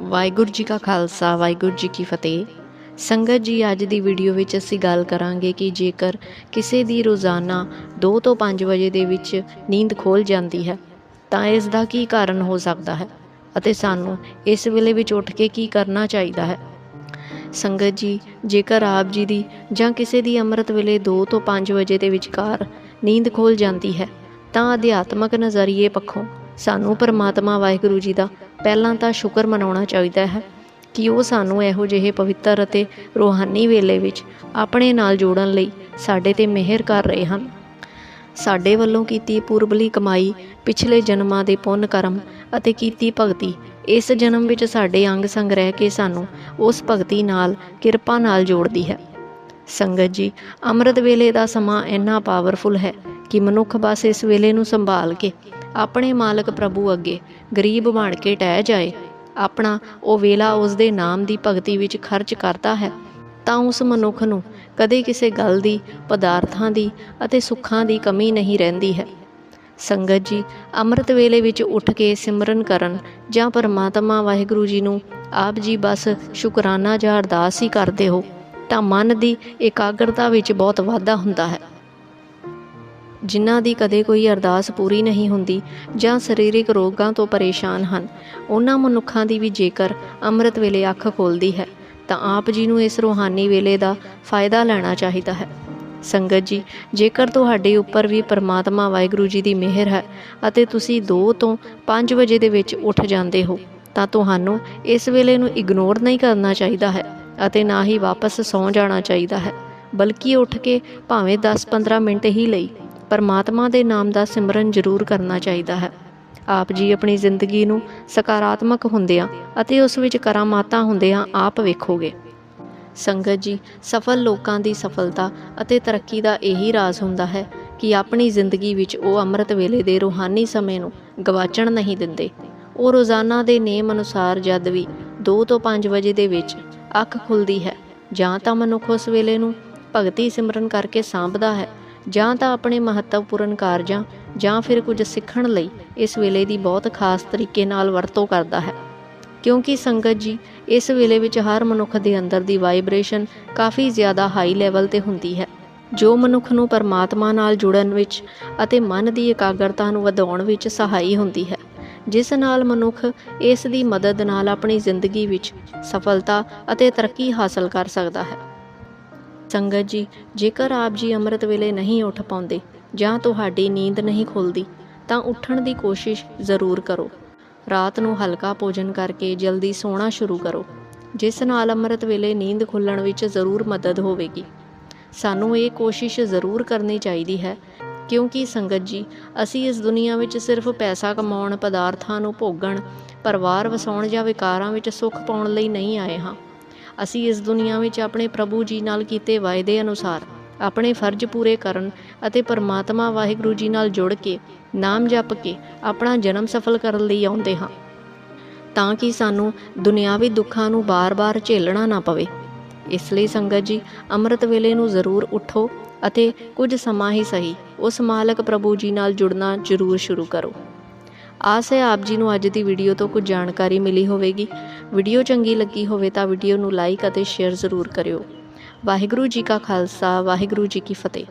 ਵਾਹਿਗੁਰੂ ਜੀ ਕਾ ਖਾਲਸਾ, ਵਾਹਿਗੁਰੂ ਜੀ ਕੀ ਫਤਿਹ। ਸੰਗਤ ਜੀ, ਅੱਜ ਦੀ ਵੀਡੀਓ ਵਿੱਚ ਅਸੀਂ ਗੱਲ ਕਰਾਂਗੇ ਕਿ ਜੇਕਰ ਕਿਸੇ ਦੀ ਰੋਜ਼ਾਨਾ 2 ਤੋਂ 5 ਵਜੇ ਦੇ ਵਿੱਚ ਨੀਂਦ ਖੋਲ ਜਾਂਦੀ ਹੈ, ਤਾਂ ਇਸ ਦਾ ਕੀ ਕਾਰਨ ਹੋ ਸਕਦਾ ਹੈ ਅਤੇ ਸਾਨੂੰ ਇਸ ਵੇਲੇ ਵਿੱਚ ਉੱਠ ਕੇ ਕੀ ਕਰਨਾ ਚਾਹੀਦਾ ਹੈ। ਸੰਗਤ ਜੀ, ਜੇਕਰ ਆਪ ਜੀ ਦੀ ਜਾਂ ਕਿਸੇ ਦੀ ਅੰਮ੍ਰਿਤ ਵੇਲੇ 2 ਤੋਂ 5 ਵਜੇ ਦੇ ਵਿਚਕਾਰ ਨੀਂਦ ਖੋਲ ਜਾਂਦੀ ਹੈ, ਤਾਂ ਅਧਿਆਤਮਕ ਨਜ਼ਰੀਏ ਪੱਖੋਂ ਸਾਨੂੰ ਪਰਮਾਤਮਾ ਵਾਹਿਗੁਰੂ ਜੀ ਦਾ ਪਹਿਲਾਂ ਤਾਂ ਸ਼ੁਕਰ ਮਨਾਉਣਾ ਚਾਹੀਦਾ ਹੈ ਕਿ ਉਹ ਸਾਨੂੰ ਇਹੋ ਜਿਹੇ ਪਵਿੱਤਰ ਅਤੇ ਰੂਹਾਨੀ ਵੇਲੇ ਵਿੱਚ ਆਪਣੇ ਨਾਲ ਜੋੜਨ ਲਈ ਸਾਡੇ ਤੇ ਮਿਹਰ ਕਰ ਰਹੇ ਹਨ। ਸਾਡੇ ਵੱਲੋਂ ਕੀਤੀ ਪੂਰਬਲੀ ਕਮਾਈ, ਪਿਛਲੇ ਜਨਮਾਂ ਦੇ ਪੁੰਨ ਕਰਮ ਅਤੇ ਕੀਤੀ ਭਗਤੀ, ਇਸ ਜਨਮ ਵਿੱਚ ਸਾਡੇ ਅੰਗ ਸੰਗ ਰਹਿ ਕੇ ਸਾਨੂੰ ਉਸ ਭਗਤੀ ਨਾਲ, ਕਿਰਪਾ ਨਾਲ ਜੋੜਦੀ ਹੈ। ਸੰਗਤ ਜੀ, ਅੰਮ੍ਰਿਤ ਵੇਲੇ ਦਾ ਸਮਾਂ ਇੰਨਾ ਪਾਵਰਫੁਲ ਹੈ ਕਿ ਮਨੁੱਖ ਬਸ ਇਸ ਵੇਲੇ ਨੂੰ ਸੰਭਾਲ ਕੇ ਆਪਣੇ ਮਾਲਕ ਪ੍ਰਭੂ ਅੱਗੇ ਗਰੀਬ ਬਣ ਕੇ ਟਹਿ ਜਾਏ। ਆਪਣਾ ਉਹ ਵੇਲਾ ਉਸ ਦੇ ਨਾਮ ਦੀ ਭਗਤੀ ਵਿੱਚ ਖਰਚ ਕਰਦਾ ਹੈ। ਤਾਂ ਉਸ ਮਨੁੱਖ ਨੂੰ ਕਦੇ ਕਿਸੇ ਗੱਲ ਦੀ, ਪਦਾਰਥਾਂ ਦੀ ਅਤੇ ਸੁੱਖਾਂ ਦੀ ਕਮੀ ਨਹੀਂ ਰਹਿੰਦੀ ਹੈ। ਸੰਗਤ ਜੀ, ਅੰਮ੍ਰਿਤ ਵੇਲੇ ਵਿੱਚ ਉੱਠ ਕੇ ਸਿਮਰਨ ਕਰਨ ਜਾਂ ਪਰਮਾਤਮਾ ਵਾਹਿਗੁਰੂ ਜੀ ਨੂੰ ਆਪ ਜੀ ਬਸ ਸ਼ੁਕਰਾਨਾ ਜਾਂ ਅਰਦਾਸ ਹੀ ਕਰਦੇ ਹੋ ਤਾਂ ਮਨ ਦੀ ਇਕਾਗਰਤਾ ਵਿੱਚ ਬਹੁਤ ਵਾਧਾ ਹੁੰਦਾ ਹੈ। ਜਿਨ੍ਹਾਂ ਦੀ ਕਦੇ ਕੋਈ ਅਰਦਾਸ ਪੂਰੀ ਨਹੀਂ ਹੁੰਦੀ ਜਾਂ ਸਰੀਰਕ ਰੋਗਾਂ ਤੋਂ ਪਰੇਸ਼ਾਨ ਹਨ, ਉਹਨਾਂ ਮਨੁੱਖਾਂ ਦੀ ਵੀ ਜੇਕਰ ਅੰਮ੍ਰਿਤ ਵੇਲੇ ਅੱਖ ਖੋਲਦੀ ਹੈ, ਤਾਂ ਆਪ ਜੀ ਨੂੰ ਇਸ ਰੂਹਾਨੀ ਵੇਲੇ ਦਾ ਫਾਇਦਾ ਲੈਣਾ ਚਾਹੀਦਾ ਹੈ। ਸੰਗਤ ਜੀ, ਜੇਕਰ ਤੁਹਾਡੇ ਉੱਪਰ ਵੀ ਪਰਮਾਤਮਾ ਵਾਹਿਗੁਰੂ ਜੀ ਦੀ ਮਿਹਰ ਹੈ ਅਤੇ ਤੁਸੀਂ 2 ਤੋਂ 5 ਵਜੇ ਦੇ ਵਿੱਚ ਉੱਠ ਜਾਂਦੇ ਹੋ, ਤਾਂ ਤੁਹਾਨੂੰ ਇਸ ਵੇਲੇ ਨੂੰ ਇਗਨੋਰ ਨਹੀਂ ਕਰਨਾ ਚਾਹੀਦਾ ਹੈ ਅਤੇ ਨਾ ਹੀ ਵਾਪਸ ਸੌਂ ਜਾਣਾ ਚਾਹੀਦਾ ਹੈ, ਬਲਕਿ ਉੱਠ ਕੇ ਭਾਵੇਂ 10-15 ਮਿੰਟ ਹੀ ਲਈ ਪਰਮਾਤਮਾ ਦੇ ਨਾਮ ਦਾ ਸਿਮਰਨ ਜ਼ਰੂਰ ਕਰਨਾ ਚਾਹੀਦਾ ਹੈ। ਆਪ ਜੀ ਆਪਣੀ ਜ਼ਿੰਦਗੀ ਨੂੰ ਸਕਾਰਾਤਮਕ ਹੁੰਦਿਆਂ ਅਤੇ ਉਸ ਵਿੱਚ ਕਰਾਮਾਤਾਂ ਹੁੰਦਿਆਂ ਆਪ ਵੇਖੋਗੇ। ਸੰਗਤ ਜੀ, ਸਫਲ ਲੋਕਾਂ ਦੀ ਸਫਲਤਾ ਅਤੇ ਤਰੱਕੀ ਦਾ ਇਹੀ ਰਾਜ਼ ਹੁੰਦਾ ਹੈ ਕਿ ਆਪਣੀ ਜ਼ਿੰਦਗੀ ਵਿੱਚ ਉਹ ਅੰਮ੍ਰਿਤ ਵੇਲੇ ਦੇ ਰੂਹਾਨੀ ਸਮੇਂ ਨੂੰ ਗਵਾਚਣ ਨਹੀਂ ਦਿੰਦੇ। ਉਹ ਰੋਜ਼ਾਨਾ ਦੇ ਨੇਮ ਅਨੁਸਾਰ ਜਦ ਵੀ 2 ਤੋਂ 5 ਵਜੇ ਦੇ ਵਿੱਚ ਅੱਖ ਖੁੱਲਦੀ ਹੈ ਜਾਂ ਤਾਂ ਮਨੁੱਖ ਉਸ ਵੇਲੇ ਨੂੰ ਭਗਤੀ ਸਿਮਰਨ ਕਰਕੇ ਸਾਂਭਦਾ ਹੈ ਜਾਂ ਤਾਂ ਆਪਣੇ ਮਹੱਤਵਪੂਰਨ ਕਾਰਜਾਂ ਜਾਂ ਫਿਰ ਕੁਝ ਸਿੱਖਣ ਲਈ ਇਸ ਵੇਲੇ ਦੀ ਬਹੁਤ ਖਾਸ ਤਰੀਕੇ ਨਾਲ ਵਰਤੋਂ ਕਰਦਾ ਹੈ। ਕਿਉਂਕਿ ਸੰਗਤ ਜੀ, ਇਸ ਵੇਲੇ ਵਿੱਚ ਹਰ ਮਨੁੱਖ ਦੇ ਅੰਦਰ ਦੀ ਵਾਈਬ੍ਰੇਸ਼ਨ ਕਾਫੀ ਜ਼ਿਆਦਾ ਹਾਈ ਲੈਵਲ ਤੇ ਹੁੰਦੀ ਹੈ। ਜੋ ਮਨੁੱਖ ਨੂੰ ਪਰਮਾਤਮਾ ਨਾਲ ਜੁੜਨ ਵਿੱਚ ਅਤੇ ਮਨ ਦੀ ਇਕਾਗਰਤਾ ਨੂੰ ਵਧਾਉਣ ਵਿੱਚ ਸਹਾਈ ਹੁੰਦੀ ਹੈ। ਜਿਸ ਨਾਲ ਮਨੁੱਖ ਇਸ ਦੀ ਮਦਦ ਨਾਲ ਆਪਣੀ ਜ਼ਿੰਦਗੀ ਵਿੱਚ ਸਫਲਤਾ ਅਤੇ ਤਰੱਕੀ ਹਾਸਲ ਕਰ ਸਕਦਾ ਹੈ। ਸੰਗਤ ਜੀ, ਜੇਕਰ ਆਪ ਜੀ ਅੰਮ੍ਰਿਤ ਵੇਲੇ ਨਹੀਂ ਉੱਠ ਪਾਉਂਦੇ ਜਾਂ ਤੁਹਾਡੀ ਨੀਂਦ ਨਹੀਂ ਖੁੱਲਦੀ, ਤਾਂ ਉੱਠਣ ਦੀ ਕੋਸ਼ਿਸ਼ ਜ਼ਰੂਰ ਕਰੋ। ਰਾਤ ਨੂੰ ਹਲਕਾ ਭੋਜਨ ਕਰਕੇ ਜਲਦੀ ਸੌਣਾ ਸ਼ੁਰੂ ਕਰੋ। ਜਿਸ ਨਾਲ ਅੰਮ੍ਰਿਤ ਵੇਲੇ ਨੀਂਦ ਖੁੱਲਣ ਵਿੱਚ ਜ਼ਰੂਰ ਮਦਦ ਹੋਵੇਗੀ। ਸਾਨੂੰ ਇਹ ਕੋਸ਼ਿਸ਼ ਜ਼ਰੂਰ ਕਰਨੀ ਚਾਹੀਦੀ ਹੈ, ਕਿਉਂਕਿ ਸੰਗਤ ਜੀ, ਅਸੀਂ ਇਸ ਦੁਨੀਆ ਵਿੱਚ ਸਿਰਫ ਪੈਸਾ ਕਮਾਉਣ, ਪਦਾਰਥਾਂ ਨੂੰ ਭੋਗਣ, ਪਰਿਵਾਰ ਵਸਾਉਣ ਜਾਂ ਵਿਕਾਰਾਂ ਵਿੱਚ ਸੁੱਖ ਪਾਉਣ ਲਈ ਨਹੀਂ ਆਏ ਹਾਂ। ਅਸੀਂ ਇਸ ਦੁਨੀਆ ਵਿੱਚ ਆਪਣੇ ਪ੍ਰਭੂ ਜੀ ਨਾਲ ਕੀਤੇ ਵਾਅਦੇ ਅਨੁਸਾਰ ਆਪਣੇ ਫਰਜ਼ ਪੂਰੇ ਕਰਨ ਅਤੇ ਪਰਮਾਤਮਾ ਵਾਹਿਗੁਰੂ ਜੀ ਨਾਲ ਜੁੜ ਕੇ, ਨਾਮ ਜਪ ਕੇ ਆਪਣਾ ਜਨਮ ਸਫਲ ਕਰਨ ਲਈ ਆਉਂਦੇ ਹਾਂ। ਤਾਂ ਕਿ ਸਾਨੂੰ ਦੁਨਿਆਵੀ ਦੁੱਖਾਂ ਨੂੰ ਬਾਰ-ਬਾਰ ਝੇਲਣਾ ਨਾ ਪਵੇ। ਇਸ ਲਈ ਸੰਗਤ ਜੀ, ਅੰਮ੍ਰਿਤ ਵੇਲੇ ਨੂੰ ਜ਼ਰੂਰ ਉਠੋ ਅਤੇ ਕੁਝ ਸਮਾਂ ਹੀ ਸਹੀ ਉਸ ਮਾਲਕ ਪ੍ਰਭੂ ਜੀ ਨਾਲ ਜੁੜਨਾ ਜ਼ਰੂਰ ਸ਼ੁਰੂ ਕਰੋ। ਆਸ ਹੈ ਆਪ ਜੀ ਨੂੰ ਅੱਜ ਦੀ ਵੀਡੀਓ ਤੋਂ ਕੁਝ ਜਾਣਕਾਰੀ ਮਿਲੀ ਹੋਵੇਗੀ। ਵੀਡੀਓ ਚੰਗੀ ਲੱਗੀ ਹੋਵੇ ਤਾਂ ਵੀਡੀਓ ਨੂੰ ਲਾਈਕ ਅਤੇ ਸ਼ੇਅਰ ਜ਼ਰੂਰ ਕਰਿਓ। ਵਾਹਿਗੁਰੂ ਜੀ ਕਾ ਖਾਲਸਾ, ਵਾਹਿਗੁਰੂ ਜੀ ਕੀ ਫਤਿਹ।